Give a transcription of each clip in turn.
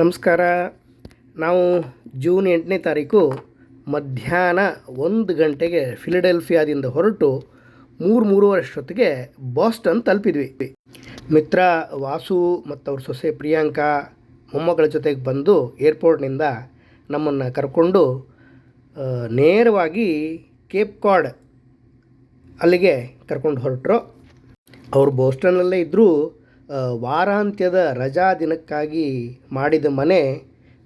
ನಮಸ್ಕಾರ. ನಾವು ಜೂನ್ ಎಂಟನೇ ತಾರೀಕು ಮಧ್ಯಾಹ್ನ ಒಂದು ಗಂಟೆಗೆ ಫಿಲಡೆಲ್ಫಿಯಾದಿಂದ ಹೊರಟು ಮೂರು ಮೂರುವರೆಷ್ಟೊತ್ತಿಗೆ ಬಾಸ್ಟನ್ ತಲುಪಿದ್ವಿ. ಮಿತ್ರ ವಾಸು ಮತ್ತು ಅವ್ರ ಸೊಸೆ ಪ್ರಿಯಾಂಕಾ ಮೊಮ್ಮಗಳ ಜೊತೆಗೆ ಬಂದು ಏರ್ಪೋರ್ಟ್ನಿಂದ ನಮ್ಮನ್ನು ಕರ್ಕೊಂಡು ನೇರವಾಗಿ ಕೇಪ್ ಕಾಡ್ ಅಲ್ಲಿಗೆ ಕರ್ಕೊಂಡು ಹೊರಟರು. ಅವರು ಬೋಸ್ಟನ್ನಲ್ಲೇ ಇದ್ದರೂ ವಾರಾಂತ್ಯದ ರಜಾ ದಿನಕ್ಕಾಗಿ ಮಾಡಿದ ಮನೆ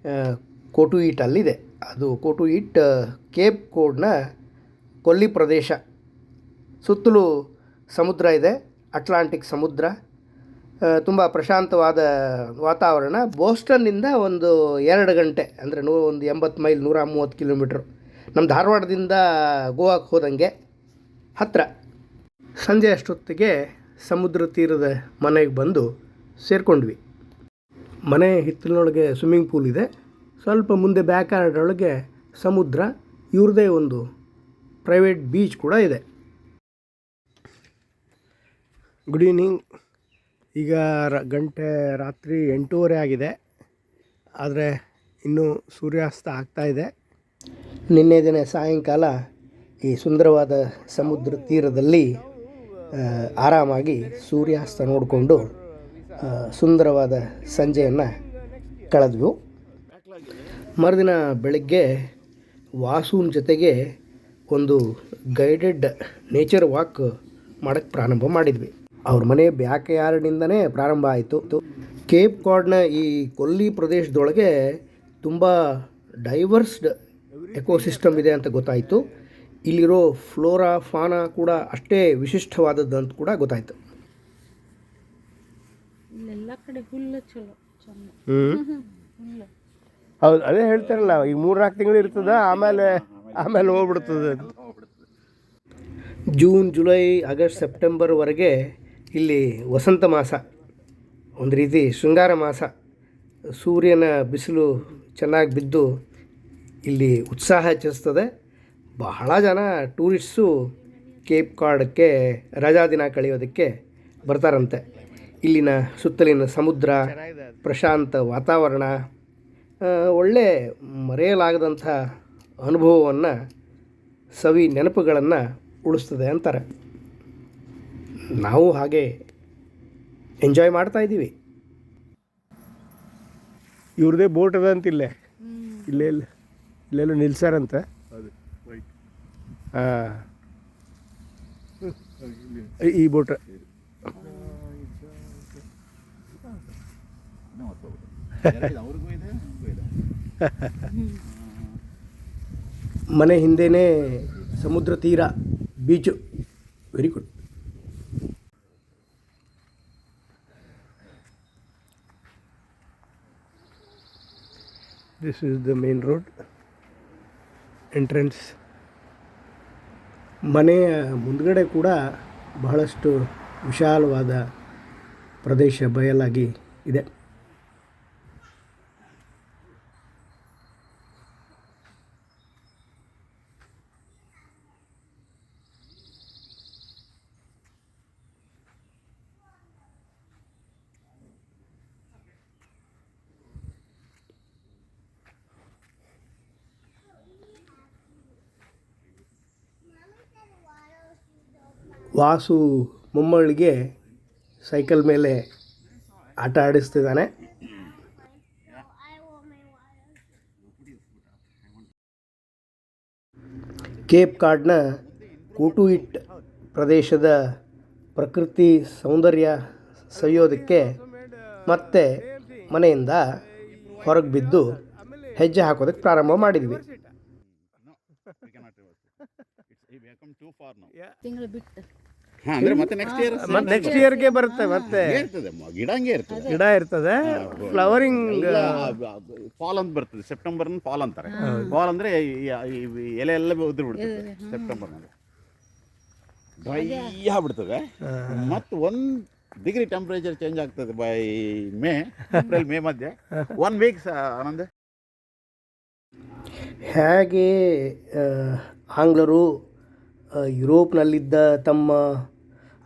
ಕೋಟು ಕೋಟುಯಿಟ್ ಅಲ್ಲಿದೆ ಅದು ಕೋಟು ಆ, ಕೇಪ್ ಕೋಡ್ನ ಕೊಲ್ಲಿ ಪ್ರದೇಶ. ಸುತ್ತಲೂ ಸಮುದ್ರ ಇದೆ ಅಟ್ಲಾಂಟಿಕ್ ಸಮುದ್ರ. ತುಂಬ ಪ್ರಶಾಂತವಾದ ವಾತಾವರಣ. ಬೋಸ್ಟನ್ನಿಂದ ಒಂದು ಎರಡು ಗಂಟೆ ಅಂದರೆ ನೂ ಒಂದು ಎಂಬತ್ತು ಮೈಲ್ ನೂರ ಮೂವತ್ತು ಕಿಲೋಮೀಟ್ರ್. ನಮ್ಮ ಧಾರವಾಡದಿಂದ ಗೋವಾಕ್ಕೆ ಹೋದಂಗೆ ಹತ್ತಿರ ಸಂಜೆ ಅಷ್ಟೊತ್ತಿಗೆ ಸಮುದ್ರ ತೀರದ ಮನೆಗೆ ಬಂದು ಸೇರಿಕೊಂಡ್ವಿ. ಮನೆ ಹಿತ್ತಲಿನೊಳಗೆ ಸ್ವಿಮ್ಮಿಂಗ್ ಪೂಲ್ ಇದೆ. ಸ್ವಲ್ಪ ಮುಂದೆ ಬ್ಯಾಕ್ ಒಳಗೆ ಸಮುದ್ರ ಇವ್ರದೇ ಒಂದು ಪ್ರೈವೇಟ್ ಬೀಚ್ ಕೂಡ ಇದೆ. ಗುಡ್ ಈವ್ನಿಂಗ್ ಈಗ ರ, ಗಂಟೆ ರಾತ್ರಿ ಎಂಟೂವರೆ ಆಗಿದೆ. ಆದರೆ ಇನ್ನೂ ಸೂರ್ಯಾಸ್ತ ಆಗ್ತಾ ಇದೆ. ನಿನ್ನೆ ದಿನ ಸಾಯಂಕಾಲ ಈ ಸುಂದರವಾದ ಸಮುದ್ರ ತೀರದಲ್ಲಿ ಆರಾಮಾಗಿ ಸೂರ್ಯಾಸ್ತ ನೋಡಿಕೊಂಡು ಸುಂದರವಾದ ಸಂಜೆಯನ್ನು ಕಳೆದ್ವು. ಮರುದಿನ ಬೆಳಗ್ಗೆ ವಾಸುವಿನ ಜೊತೆಗೆ ಒಂದು ಗೈಡೆಡ್ ನೇಚರ್ ವಾಕ್ ಮಾಡೋಕ್ಕೆ ಪ್ರಾರಂಭ ಮಾಡಿದ್ವಿ. ಅವ್ರ ಮನೆ ಬ್ಯಾಕ್ ಯಾರ್ಡಿಂದನೇ ಪ್ರಾರಂಭ ಆಯಿತು. ಕೇಪ್ ಕಾರ್ಡ್ನ ಈ ಕೊಲ್ಲಿ ಪ್ರದೇಶದೊಳಗೆ ತುಂಬ ಡೈವರ್ಸ್ಡ್ ಎಕೋಸಿಸ್ಟಮ್ ಇದೆ ಅಂತ ಗೊತ್ತಾಯಿತು. ಇಲ್ಲಿರೋ ಫ್ಲೋರಾ ಫಾನಾ ಕೂಡ ಅಷ್ಟೇ ವಿಶಿಷ್ಟವಾದದ್ದು ಅಂತ ಕೂಡ ಗೊತ್ತಾಯ್ತು. ಇಲ್ಲೆಲ್ಲ ಕಡೆ ಹುಲ್ಲು ಚಲೋ ಚಂದ. ಹುಲ್ಲು. ಹೌದು ಅದೇ ಹೇಳ್ತಾರಲ್ಲ ಈಗ ಮೂರ್ನಾಲ್ಕು ತಿಂಗಳು ಇರ್ತದ ಆಮೇಲೆ ಆಮೇಲೆ ಹೋಗ್ಬಿಡ್ತದೆ ಜೂನ್ ಜುಲೈ ಆಗಸ್ಟ್ ಸೆಪ್ಟೆಂಬರ್ವರೆಗೆ ಇಲ್ಲಿ ವಸಂತ ಮಾಸ ಒಂದು ರೀತಿ ಶೃಂಗಾರ ಮಾಸ ಸೂರ್ಯನ ಬಿಸಿಲು ಚೆನ್ನಾಗಿ ಬಿದ್ದು ಇಲ್ಲಿ ಉತ್ಸಾಹ ಹೆಚ್ಚಿಸ್ತದೆ. ಬಹಳ ಜನ ಟೂರಿಸ್ಟ್ಸು ಕೇಪ್ ಕಾರ್ಡಕ್ಕೆ ರಜಾ ದಿನ ಕಳೆಯೋದಕ್ಕೆ ಬರ್ತಾರಂತೆ. ಇಲ್ಲಿನ ಸುತ್ತಲಿನ ಸಮುದ್ರ, ಪ್ರಶಾಂತ ವಾತಾವರಣ ಒಳ್ಳೆ ಮರೆಯಲಾಗದಂಥ ಅನುಭವವನ್ನು, ಸವಿ ನೆನಪುಗಳನ್ನು ಉಳಿಸ್ತದೆ ಅಂತಾರೆ. ನಾವು ಹಾಗೆ ಎಂಜಾಯ್ ಮಾಡ್ತಾ ಇದ್ದೀವಿ. ಇವ್ರದೇ ಬೋಟ್ ಅದ ಅಂತ ಇಲ್ಲೇ, ಇಲ್ಲ, ಇಲ್ಲೆಲ್ಲೋ ನಿಲ್ಸಾರಂತ ಹಾಂ ಈ ಬೋಟ್ ಮನೆ ಹಿಂದೆನೇ ಸಮುದ್ರ ತೀರ beach very good this is the main road entrance ಮನೆಯ ಮುಂದುಗಡೆ ಕೂಡ ಬಹಳಷ್ಟು ವಿಶಾಲವಾದ ಪ್ರದೇಶ ಬಯಲಾಗಿ ಇದೆ. ವಾಸು ಮೊಮ್ಮಳಿಗೆ ಸೈಕಲ್ ಮೇಲೆ ಆಟ ಆಡಿಸ್ತಿದ್ದಾನೆ. ಕೇಪ್ ಕಾರ್ಡ್ನ ಕೂಟುಯಿಟ್ ಪ್ರದೇಶದ ಪ್ರಕೃತಿ ಸೌಂದರ್ಯ ಸವಿಯೋದಕ್ಕೆ ಮತ್ತೆ ಮನೆಯಿಂದ ಹೊರಗೆ ಬಿದ್ದು ಹೆಜ್ಜೆ ಹಾಕೋದಕ್ಕೆ ಪ್ರಾರಂಭ ಮಾಡಿದ್ವಿ. ತಿಂಗಳು ಬಿಟ್ಟು. ಹಾ, ಅಂದ್ರೆ ಮತ್ತೆ ನೆಕ್ಸ್ಟ್ ಇಯರ್ ಮತ್ತೆ ನೆಕ್ಸ್ಟ್ ಇಯರ್ಗೆ ಬರುತ್ತೆ ಮತ್ತೆ. ಇರ್ತದೆ ಗಿಡ ಹಂಗೆ ಇರ್ತದೆ. ಗಿಡ ಇರ್ತದೆ ಫ್ಲವರಿಂಗ್ ಫಾಲ್ ಅಂತ ಬರ್ತದೆ ಸೆಪ್ಟೆಂಬರ್ ಫಾಲ್ ಅಂತಾರೆ. ಫಾಲ್ ಅಂದ್ರೆ ಈ- ಎಲೆ ಎಲ್ಲ ಉದ್ರಿ ಬಿಡ್ತದೆ ಸೆಪ್ಟೆಂಬರ್ ಡ್ರೈ ಆಗ್ಬಿಡ್ತದೆ. ಮತ್ತು ಒಂದ್ ಡಿಗ್ರಿ ಟೆಂಪರೇಚರ್ ಚೇಂಜ್ ಆಗ್ತದೆ ಬೈ ಮೇ ಏಪ್ರಿಲ್ ಮೇ ಮಧ್ಯೆ. One weeks Anand. ಹೇಗೆ ಆಂಗ್ಲರು ಯುರೋಪ್ನಲ್ಲಿದ್ದ ತಮ್ಮ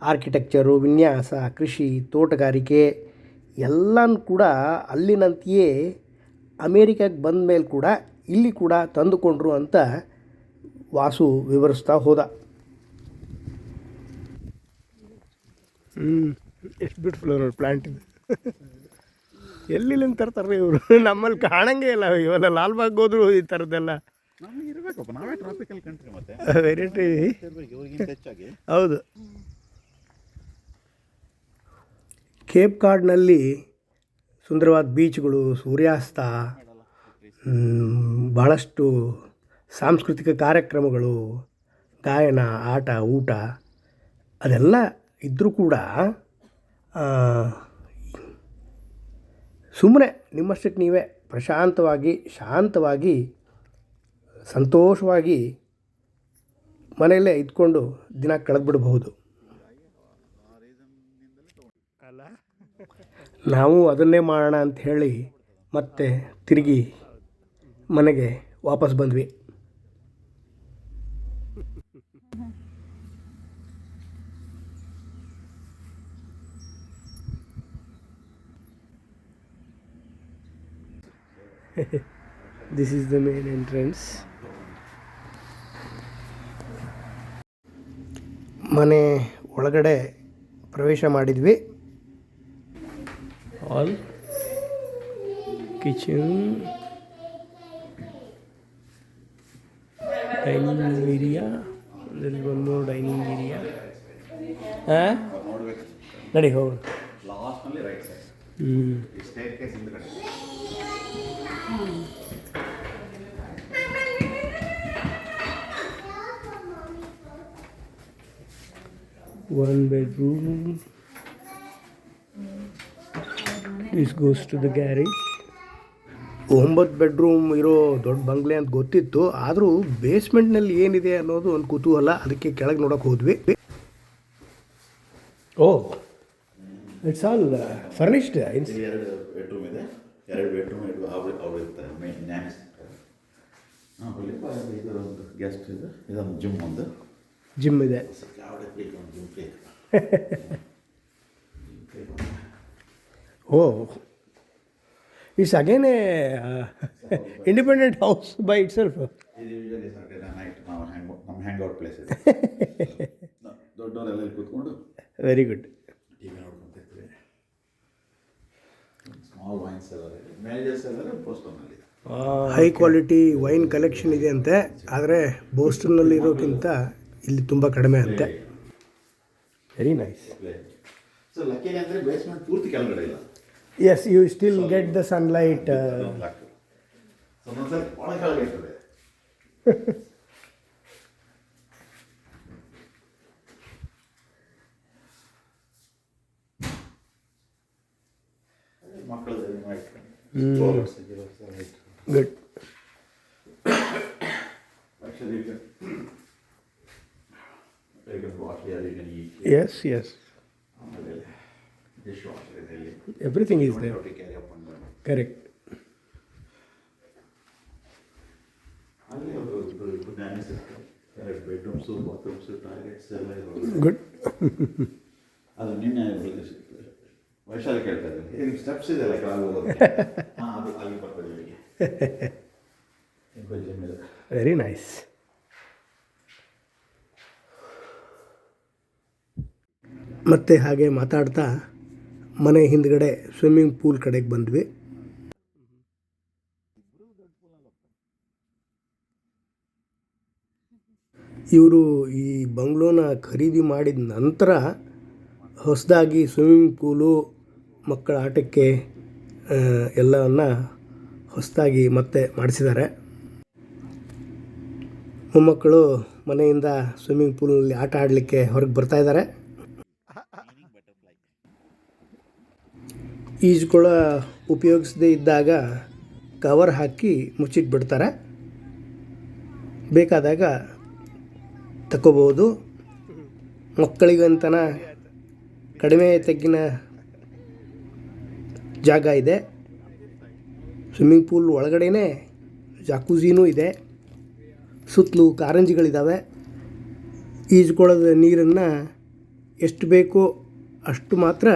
ಆರ್ಕಿಟೆಕ್ಚರು, ವಿನ್ಯಾಸ, ಕೃಷಿ, ತೋಟಗಾರಿಕೆ ಎಲ್ಲನೂ ಕೂಡ ಅಲ್ಲಿನಂತೆಯೇ ಅಮೇರಿಕಾಗೆ ಬಂದ ಮೇಲೆ ಕೂಡ ಇಲ್ಲಿ ಕೂಡ ತಂದುಕೊಂಡ್ರು ಅಂತ ವಾಸು ವಿವರಿಸ್ತಾ ಹೋದ. ಹ್ಞೂ ಎಷ್ಟು ಬ್ಯೂಟಿಫುಲ್ ನೋಡಿ ಪ್ಲ್ಯಾಂಟ್ ಇದು. ಎಲ್ಲಿಂದ ತರ್ತಾರೆ ಇವರು? ನಮ್ಮಲ್ಲಿ ಕಾಣಂಗೇ ಇಲ್ಲ. ಇವೆಲ್ಲ ಲಾಲ್ಬಾಗ್ ಹೋದ್ರು ಈ ಥರದ್ದೆಲ್ಲ ನಮಗೆ ಇರಬೇಕಪ್ಪ ನಾವೇ ಟ್ರಾಪಿಕಲ್ ಕಂಟ್ರಿ ಮತ್ತೆ. ವೆರೈಟಿ ಇರ್ಬೇಕು ಇವ್ರಿಗಿಂತ ಹೆಚ್ಚಾಗಿ ಹೌದು. ಕೇಪ್ ಕಾರ್ಡ್ನಲ್ಲಿ ಸುಂದರವಾದ ಬೀಚ್ಗಳು ಸೂರ್ಯಾಸ್ತ ಭಾಳಷ್ಟು ಬಹಳಷ್ಟು ಸಾಂಸ್ಕೃತಿಕ ಕಾರ್ಯಕ್ರಮಗಳು ಗಾಯನ ಆಟ ಊಟ ಅದೆಲ್ಲ ಇದ್ದರೂ ಕೂಡ ಸುಮ್ಮನೆ ನಿಮ್ಮಷ್ಟಕ್ಕೆ ನೀವೇ ಪ್ರಶಾಂತವಾಗಿ ಶಾಂತವಾಗಿ ಸಂತೋಷವಾಗಿ ಮನೆಯಲ್ಲೇ ಇದ್ಕೊಂಡು ದಿನ ಕಳೆದ್ಬಿಡಬಹುದು. ನಾವು ಅದನ್ನೇ ಮಾಡೋಣ ಅಂತ ಹೇಳಿ ಮತ್ತೆ ತಿರುಗಿ ಮನೆಗೆ ವಾಪಸ್ ಬಂದ್ವಿ. This is the main entrance ಮನೆ ಒಳಗಡೆ ಪ್ರವೇಶ ಮಾಡಿದ್ವಿ. ಹಾಲ್ ಕಿಚನ್ ಡೈನಿಂಗ್ ಏರಿಯಾ ಒಂದು ಡೈನಿಂಗ್ ಏರಿಯಾ ಹಾಂ ನಡಿ ಹೋಗ. ಲಾಸ್ಟ್ನಲ್ಲಿ ರೈಟ್ ಸೈಡ್ ಹ್ಞೂ one bedroom. This goes to the garage. ಒಂಬತ್ತು ಬೆಡ್ರೂಮ್ ಇರೋ ದೊಡ್ಡ ಬಂಗ್ಲೆ ಅಂತ ಗೊತ್ತಿತ್ತು ಆದರೂ ಬೇಸ್ಮೆಂಟ್ನಲ್ಲಿ ಏನಿದೆ ಅನ್ನೋದು ಒಂದು ಕುತೂಹಲ. ಅದಕ್ಕೆ ಕೆಳಗೆ ನೋಡೋಕೆ ಹೋದ್ವಿ. ಓ ಇಟ್ಸ್ ಆಲ್ ಫರ್ನಿಶ್ಡ್ ಎರಡು ಬೆಡ್ರೂಮ್ ಇದೆ. ಎರಡು ಬೆಡ್ರೂಮ್ ಎರಡು ಅವ್ರು ಅವ್ರು ಇರ್ತಾರೆ ಮೇನ್ ನ್ಯಾನ್ಸ್ ಹಾಂ ಇದು ಒಂದು ಗೆಸ್ಟ್ ಇದೆ. ಇದೊಂದು ಜಿಮ್ ಒಂದು. ಜಿಮ್ ಇದೆ. ಓ it's again a independent house by ಇಲ್ಲಿ ಕೂತ್ಕೊಂಡು very good high quality wine collection ಇದೆ ಅಂತೆ, ಆದರೆ ಬೋಸ್ಟನ್ನಲ್ಲಿ ಇರೋಕ್ಕಿಂತ ಇಲ್ಲಿ ತುಂಬ ಕಡಿಮೆ ಅಂತೆ. ವೆರಿ ನೈಸ್ ಸೊ ಲಕ್ಕೇನೆ ಅಂದರೆ ಬೇಸ್ಮೆಂಟ್ ಪೂರ್ತಿ ಕೆಳಗಡೆ ಇಲ್ಲ yes you still get the sunlight luck so ಒಂದೊಂದ್ಸರಿ ಒಳ ಕೆಳಗೆ ಇರ್ತದೆ ಮಕ್ಕಳದ್ದು ಗುಡ್ ಇಬ್ಬರು Everything is there. Correct. Bedrooms bathrooms toilets ಎಲ್ಲ ಇರೋದು ಗುಡ್ ಅದು ನಿನ್ನೆ ವೈಶಾಲಿ ಕೇಳ್ತಾ ಇದ್ದಾರೆ ಏನು ಸ್ಟೆಪ್ಸ್ ಇದೆಯಲ್ಲ ಕೆಳಗೆ ಹೋಗೋದು ಹಾಂ ಅದು ಅಲ್ಲಿ ಬರ್ತದೆ ವೆರಿ ನೈಸ್ ಮತ್ತೆ ಹಾಗೆ ಮಾತಾಡ್ತಾ ಮನೆ ಹಿಂದ್ಗಡೆ ಸ್ವಿಮ್ಮಿಂಗ್ ಪೂಲ್ ಕಡೆಗೆ ಬಂದ್ವಿ. ಇವರು ಈ ಬಂಗ್ಲೋನ ಖರೀದಿ ಮಾಡಿದ ನಂತರ ಹೊಸದಾಗಿ ಸ್ವಿಮ್ಮಿಂಗ್ ಪೂಲು ಮಕ್ಕಳ ಆಟಕ್ಕೆ ಎಲ್ಲವನ್ನ ಹೊಸದಾಗಿ ಮತ್ತೆ ಮಾಡಿಸಿದ್ದಾರೆ. ಮೊಮ್ಮಕ್ಕಳು ಮನೆಯಿಂದ ಸ್ವಿಮ್ಮಿಂಗ್ ಪೂಲ್ನಲ್ಲಿ ಆಟ ಆಡಲಿಕ್ಕೆ ಹೊರಗೆ ಬರ್ತಾ ಈಜುಕೊಳ ಉಪಯೋಗಿಸದೇ ಇದ್ದಾಗ ಕವರ್ ಹಾಕಿ ಮುಚ್ಚಿಟ್ಬಿಡ್ತಾರೆ. ಬೇಕಾದಾಗ ತಗೋಬೋದು ಮಕ್ಕಳಿಗಂತನ ಕಡಿಮೆ ತೆಗ್ಗಿನ ಜಾಗ ಇದೆ. ಸ್ವಿಮ್ಮಿಂಗ್ ಪೂಲ್ ಒಳಗಡೆನೇ ಜಾಕೂಜಿನೂ ಇದೆ. ಸುತ್ತಲೂ ಕಾರಂಜಿಗಳಿದ್ದಾವೆ ಈಜುಕೊಳದ ನೀರನ್ನು ಎಷ್ಟು ಬೇಕೋ ಅಷ್ಟು ಮಾತ್ರ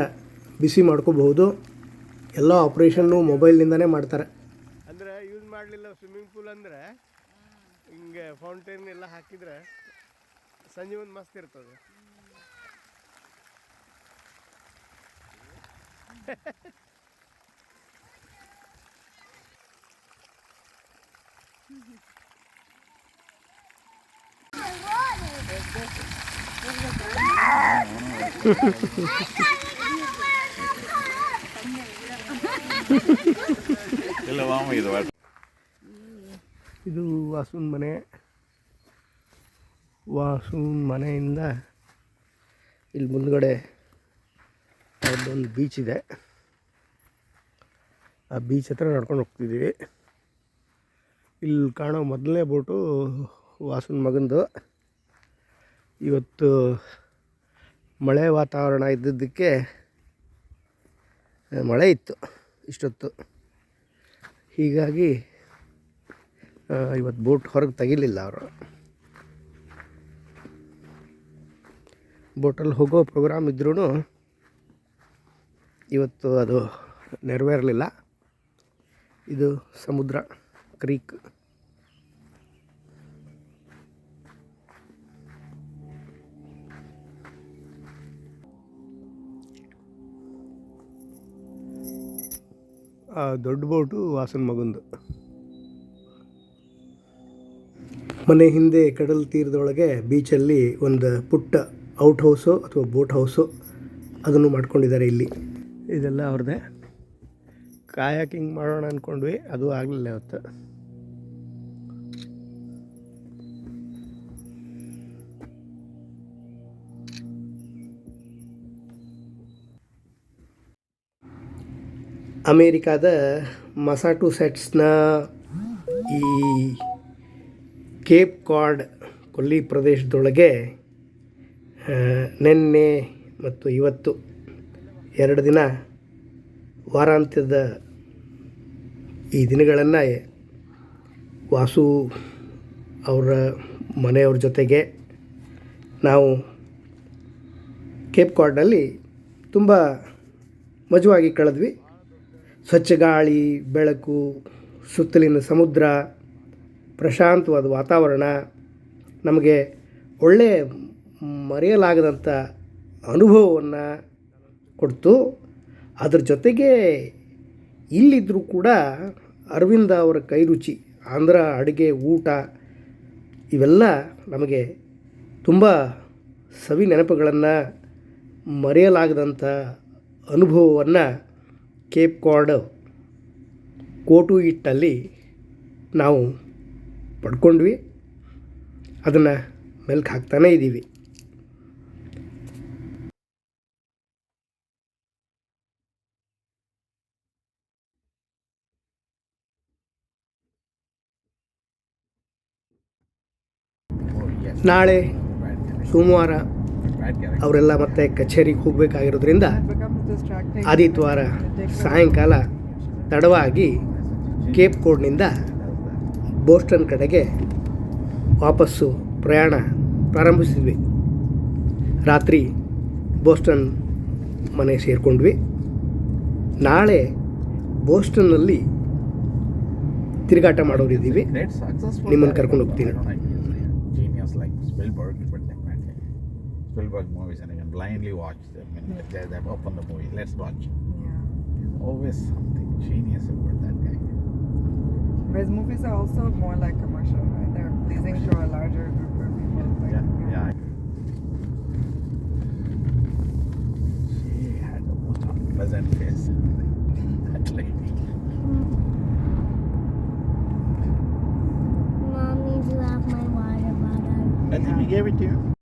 ಬಿಸಿ ಮಾಡ್ಕೋಬಹುದು. ಎಲ್ಲ ಆಪ್ರೇಷನ್ನು ಮೊಬೈಲ್ನಿಂದನೇ ಮಾಡ್ತಾರೆ. ಮಾಡಲಿಲ್ಲ ಸ್ವಿಮ್ಮಿಂಗ್ ಪೂಲ್ ಅಂದರೆ ಹಿಂಗೆ ಫೌಂಟೇನ್ ಎಲ್ಲ ಹಾಕಿದ್ರೆ ಸಂಜೆ ಒಂದು ಮಸ್ತ್ ಇರ್ತದೆ. ಇಲ್ಲ ಇದು ಇದು ವಾಸುನ್ ಮನೆ. ವಾಸುನ್ ಮನೆಯಿಂದ ಇಲ್ಲಿ ಮುಂದ್ಗಡೆ ಒಂದು ಬೀಚ್ ಇದೆ. ಆ ಬೀಚ್ ಹತ್ರ ನಡ್ಕೊಂಡು ಹೋಗ್ತಿದ್ದೀವಿ. ಇಲ್ಲಿ ಕಾಣೋ ಮೊದಲನೇ ಬೋಟು ವಾಸುನ್ ಮಗಂದು. ಇವತ್ತು ಮಳೆ ವಾತಾವರಣ ಇದ್ದಿದ್ದಕ್ಕೆ, ಮಳೆ ಇತ್ತು. ಇಷ್ಟೊತ್ತು. ಹೀಗಾಗಿ ಇವತ್ತು ಬೋಟ್ ಹೊರಗೆ ತೆಗಿಲಿಲ್ಲ ಅವರು. ಬೋಟಲ್ಲಿ ಹೋಗೋ ಪ್ರೋಗ್ರಾಮ್ ಇದ್ರೂ ಇವತ್ತು ಅದು ನೆರವೇರಲಿಲ್ಲ. ಇದು ಸಮುದ್ರ ಕ್ರೀಕ್ ಆ ದೊಡ್ಡ ಬೋಟು ವಾಸನ ಮಗುಂದು. ಮನೆ ಹಿಂದೆ ಕಡಲ ತೀರದೊಳಗೆ ಬೀಚಲ್ಲಿ ಒಂದು ಪುಟ್ಟ ಔಟ್ ಹೌಸು ಅಥವಾ ಬೋಟ್ ಹೌಸು ಅದನ್ನು ಮಾಡ್ಕೊಂಡಿದ್ದಾರೆ ಇಲ್ಲಿ. ಇದೆಲ್ಲ ಅವ್ರದ್ದೇ ಕಾಯಾಕಿಂಗ್ ಮಾಡೋಣ ಅಂದ್ಕೊಂಡ್ವಿ ಅದು ಆಗಲಿಲ್ಲ ಇವತ್ತು. ಅಮೇರಿಕಾದ ಮಸಾಟುಸೆಟ್ಸ್ನ ಈ ಕೇಪ್ ಕಾರ್ಡ್ ಕೊಲ್ಲಿ ಪ್ರದೇಶದೊಳಗೆ ನಿನ್ನೆ ಮತ್ತು ಇವತ್ತು ಎರಡು ದಿನ ವಾರಾಂತ್ಯದ ಈ ದಿನಗಳನ್ನು ವಾಸು ಅವರ ಮನೆಯವ್ರ ಜೊತೆಗೆ ನಾವು ಕೇಪ್ ಕಾರ್ಡ್ನಲ್ಲಿ ತುಂಬ ಮಜವಾಗಿ ಕಳೆದ್ವಿ. ಸ್ವಚ್ಛ ಗಾಳಿ ಬೆಳಕು, ಸುತ್ತಲಿನ ಸಮುದ್ರ, ಪ್ರಶಾಂತವಾದ ವಾತಾವರಣ ನಮಗೆ ಒಳ್ಳೆಯ ಮರೆಯಲಾಗದಂಥ ಅನುಭವವನ್ನು ಕೊಡ್ತು. ಅದ್ರ ಜೊತೆಗೆ ಇಲ್ಲಿದ್ದರೂ ಕೂಡ ಅರವಿಂದ ಅವರ ಕೈರುಚಿ ಆಂಧ್ರ ಅಡುಗೆ, ಊಟ ಇವೆಲ್ಲ ನಮಗೆ ತುಂಬ ಸವಿ ನೆನಪುಗಳನ್ನು ಮರೆಯಲಾಗದಂಥ ಅನುಭವವನ್ನು ಕೇಪ್ ಕಾರ್ಡ್ ಕೋಟು ಇಟ್ಟಲ್ಲಿ ನಾವು ಪಡ್ಕೊಂಡ್ವಿ. ಅದನ್ನು ಮೆಲ್ಕ್ ಹಾಕ್ತಾನೇ ಇದ್ದೀವಿ ನಾಳೆ ಸೋಮವಾರ ಅವರೆಲ್ಲ ಮತ್ತೆ ಕಚೇರಿಗೆ ಹೋಗಬೇಕಾಗಿರೋದ್ರಿಂದ ಆದಿತ್ಯವಾರ ಸಾಯಂಕಾಲ ತಡವಾಗಿ ಕೇಪ್ ಕೋಡ್ನಿಂದ ಬೋಸ್ಟನ್ ಕಡೆಗೆ ವಾಪಸ್ಸು ಪ್ರಯಾಣ ಪ್ರಾರಂಭಿಸಿದ್ವಿ. ರಾತ್ರಿ ಬೋಸ್ಟನ್ ಮನೆ ಸೇರಿಕೊಂಡ್ವಿ. ನಾಳೆ ಬೋಸ್ಟನ್ನಲ್ಲಿ ತಿರುಗಾಟ ಮಾಡೋರಿದ್ದೀವಿ. ನಿಮ್ಮನ್ನು ಕರ್ಕೊಂಡು ಹೋಗ್ತೀನಿ. Spielberg movies and I can blindly watch them. And they, they open the movie, let's watch. Yeah. There's always something genius about that guy. But movies are also more like commercial, right? They're pleasing to a larger group of people. Like, Yeah, yeah. She had the most unpleasant face. that lady. Mommy, do you have my water bottle? I think we gave it to you.